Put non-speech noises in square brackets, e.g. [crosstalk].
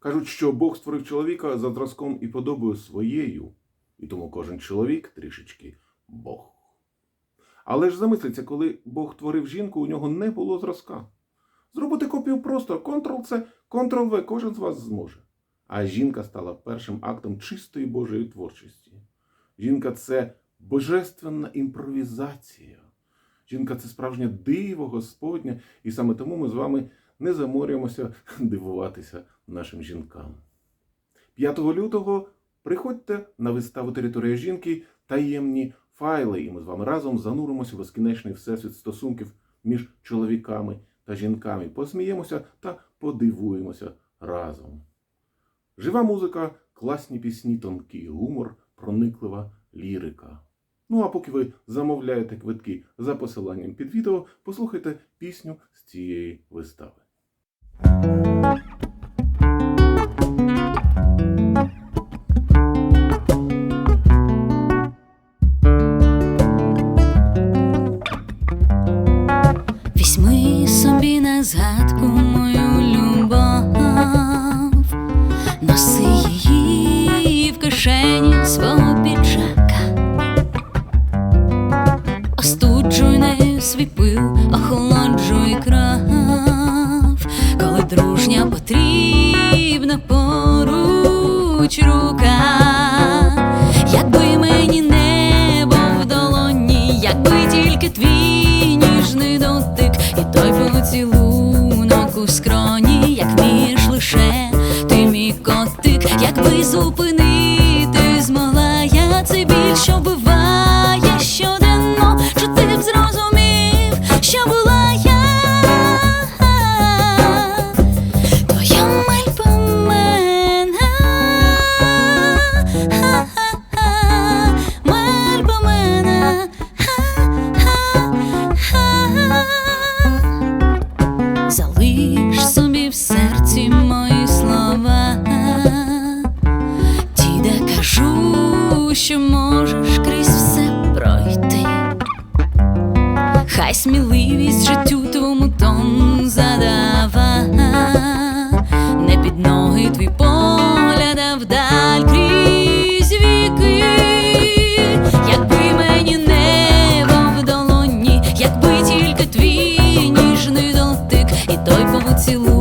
Кажуть, що Бог створив чоловіка за зразком і подобою своєю, і тому кожен чоловік трішечки Бог. Але ж замислиться, коли Бог творив жінку, у нього не було зразка. Зробити копію просто Ctrl-C, Ctrl-V кожен з вас зможе. А жінка стала першим актом чистої Божої творчості. Жінка це божественна імпровізація. Жінка це справжнє диво Господнє, і саме тому ми з вами не заморюємося [laughs] дивуватися нашим жінкам. 5 лютого приходьте на виставу Територія жінки таємні файли, і ми з вами разом зануримося в безкінечний всесвіт стосунків між чоловіками та жінками. Посміємося та подивуємося разом. Жива музика, класні пісні, тонкий гумор, прониклива лірика. Ну а поки ви замовляєте квитки за посиланням під відео, послухайте пісню з цієї вистави. Візьми собі на згадку мою любов, носи її в кишені свого піджака, остуджуй нею свій пил, охолоджуй кров, коли дружня потрібна поруч рука, поцілунок у скроні, як між лише. Ти мій котик, якби зупинити залиш собі в серці мої слова, ті, де кажу, що можеш крізь все пройти. Хай сміливість життю твому тон задава, не під ноги твій поцілуй.